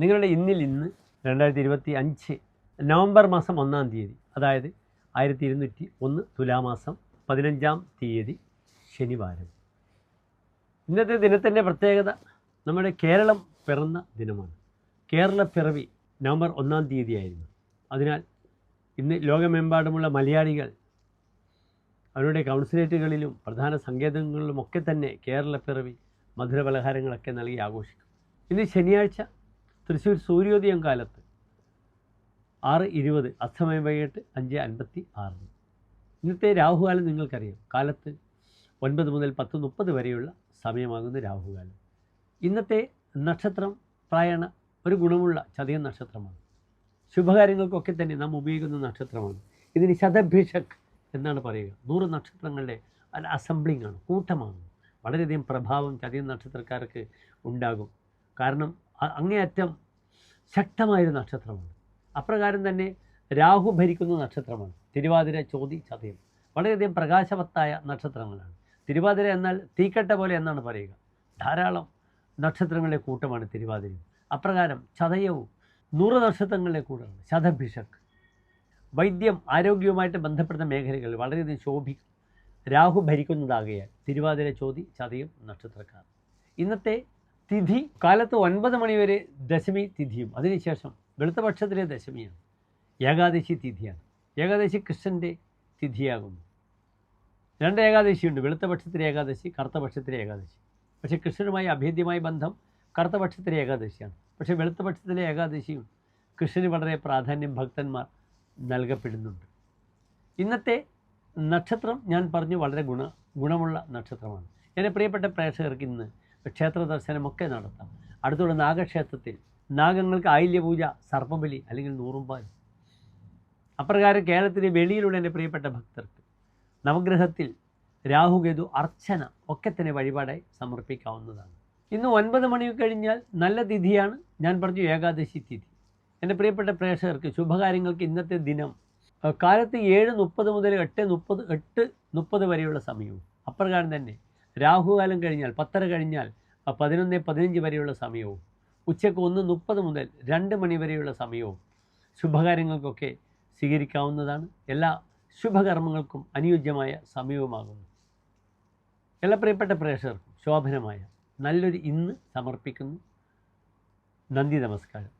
നിങ്ങളുടെ ഇന്നിൽ ഇന്ന് രണ്ടായിരത്തി ഇരുപത്തി അഞ്ച് നവംബർ മാസം ഒന്നാം തീയതി അതായത് ആയിരത്തി ഇരുന്നൂറ്റി ഒന്ന് തുലാമാസം പതിനഞ്ചാം തീയതി ശനിവാരം. ഇന്നത്തെ ദിനത്തിന്റെ പ്രത്യേകത നമ്മുടെ കേരളം പിറന്ന ദിനമാണ്. കേരള പിറവി നവംബർ ഒന്നാം തീയതിയായിരുന്നു. അതിനാൽ ഇന്ന് ലോകമെമ്പാടുമുള്ള മലയാളികൾ അവരുടെ കൗൺസിലേറ്റുകളിലും പ്രധാന സങ്കേതങ്ങളിലുമൊക്കെ തന്നെ കേരള പിറവി മധുരപലഹാരങ്ങളൊക്കെ നൽകി ആഘോഷിക്കും. ഇന്ന് ശനിയാഴ്ച തൃശ്ശൂർ സൂര്യോദയം കാലത്ത്. ആറ് ഇരുപത് അസ്തമയം വൈകിട്ട് അഞ്ച് അൻപത്തി ആറിന്. ഇന്നത്തെ രാഹുകാലം നിങ്ങൾക്കറിയാം. കാലത്ത് ഒൻപത് മുതൽ പത്ത് മുപ്പത് വരെയുള്ള സമയമാകുന്ന രാഹുകാലം. ഇന്നത്തെ നക്ഷത്രം പ്രായണ ഒരു ഗുണമുള്ള ചതയ നക്ഷത്രമാണ്. ശുഭകാര്യങ്ങൾക്കൊക്കെ തന്നെ നാം ഉപയോഗിക്കുന്ന നക്ഷത്രമാണ്. ഇതിന് ശതഭിഷക് എന്നാണ് പറയുക. നൂറ് നക്ഷത്രങ്ങളുടെ അസംബ്ലിംഗ് ആണ് കൂട്ടമാണ്. വളരെയധികം പ്രഭാവം ചതയ നക്ഷത്രക്കാർക്ക് ഉണ്ടാകും. കാരണം അങ്ങേയറ്റം ശക്തമായൊരു നക്ഷത്രമാണ്. അപ്രകാരം തന്നെ രാഹു ഭരിക്കുന്ന നക്ഷത്രമാണ്. തിരുവാതിര ചോതി ചതയം. വളരെയധികം പ്രകാശവത്തായ നക്ഷത്രങ്ങളാണ്. തിരുവാതിര എന്നാൽ തീക്കട്ട പോലെ എന്നാണ് പറയുക. ധാരാളം നക്ഷത്രങ്ങളുടെ കൂട്ടമാണ് തിരുവാതിര അപ്രകാരം ചതയവും നൂറ് നക്ഷത്രങ്ങളുടെ കൂട്ടമാണ് ശതഭിഷക്. വൈദ്യം ആരോഗ്യവുമായിട്ട് ബന്ധപ്പെടുന്ന മേഖലകളിൽ വളരെയധികം ശോഭിക്കും രാഹു ഭരിക്കുന്നതാകയാൽ തിരുവാതിര ചോതി ചതയും നക്ഷത്രക്കാർ. ഇന്നത്തെ തിഥി കാലത്ത് ഒൻപത് മണിവരെ ദശമി തിഥിയും. അതിനുശേഷം വെളുത്തപക്ഷത്തിലെ ദശമിയാണ്. ഏകാദശി തിഥിയാണ്. ഏകാദശി കൃഷ്ണന്റെ തിഥിയാകുന്നു. രണ്ട് ഏകാദശിയുണ്ട്. വെളുത്തപക്ഷത്തിലെ ഏകാദശി കറുത്ത പക്ഷത്തിലെ ഏകാദശി. പക്ഷേ കൃഷ്ണനുമായി അഭേദ്യമായ ബന്ധം കറുത്ത പക്ഷത്തിലെ ഏകാദശിയാണ്. പക്ഷേ വെളുത്തപക്ഷത്തിലെ ഏകാദശിയും കൃഷ്ണന് വളരെ പ്രാധാന്യം ഭക്തന്മാർ നൽകപ്പെടുന്നുണ്ട്. ഇന്നത്തെ നക്ഷത്രം ഞാൻ പറഞ്ഞു വളരെ ഗുണ ഗുണമുള്ള നക്ഷത്രമാണ്. എന്റെ പ്രിയപ്പെട്ട പ്രേക്ഷകർക്ക് ഇന്ന് ക്ഷേത്ര ദർശനമൊക്കെ നടത്താം. അടുത്തുള്ള നാഗക്ഷേത്രത്തിൽ നാഗങ്ങൾക്ക് ആയില്യപൂജ സർപ്പബലി അല്ലെങ്കിൽ നൂറുമ്പാൽ അപ്രകാരം കേരളത്തിലെ വെളിയിലുള്ള എന്റെ പ്രിയപ്പെട്ട ഭക്തർക്ക് നവഗ്രഹത്തിൽ രാഹുകേതു അർച്ചന ഒക്കെ തന്നെ വഴിപാടായി സമർപ്പിക്കാവുന്നതാണ്. ഇന്ന് ഒൻപത് മണി കഴിഞ്ഞാൽ നല്ല തിഥിയാണ്. ഞാൻ പറഞ്ഞു ഏകാദശി തിഥി. എന്റെ പ്രിയപ്പെട്ട പ്രേക്ഷകർക്ക് ശുഭകാര്യങ്ങൾക്ക് ഇന്നത്തെ ദിനം കാലത്ത് ഏഴ് മുപ്പത് മുതൽ എട്ട് മുപ്പത് എട്ട് മുപ്പത് വരെയുള്ള സമയവും. അപ്രകാരം തന്നെ രാഹുകാലം കഴിഞ്ഞാൽ പത്തര കഴിഞ്ഞാൽ പതിനൊന്ന് പതിനഞ്ച് വരെയുള്ള സമയവും ഉച്ചയ്ക്ക് ഒന്ന് മുപ്പത് മുതൽ രണ്ട് മണി വരെയുള്ള സമയവും ശുഭകാര്യങ്ങൾക്കൊക്കെ സ്വീകരിക്കാവുന്നതാണ്. എല്ലാ ശുഭകർമ്മങ്ങൾക്കും അനുയോജ്യമായ സമയവുമാകുന്നു. എല്ലാ പ്രിയപ്പെട്ട പ്രേക്ഷകർക്കും ശോഭനമായ നല്ലൊരു ഇന്ന് സമർപ്പിക്കുന്നു. നന്ദി നമസ്കാരം.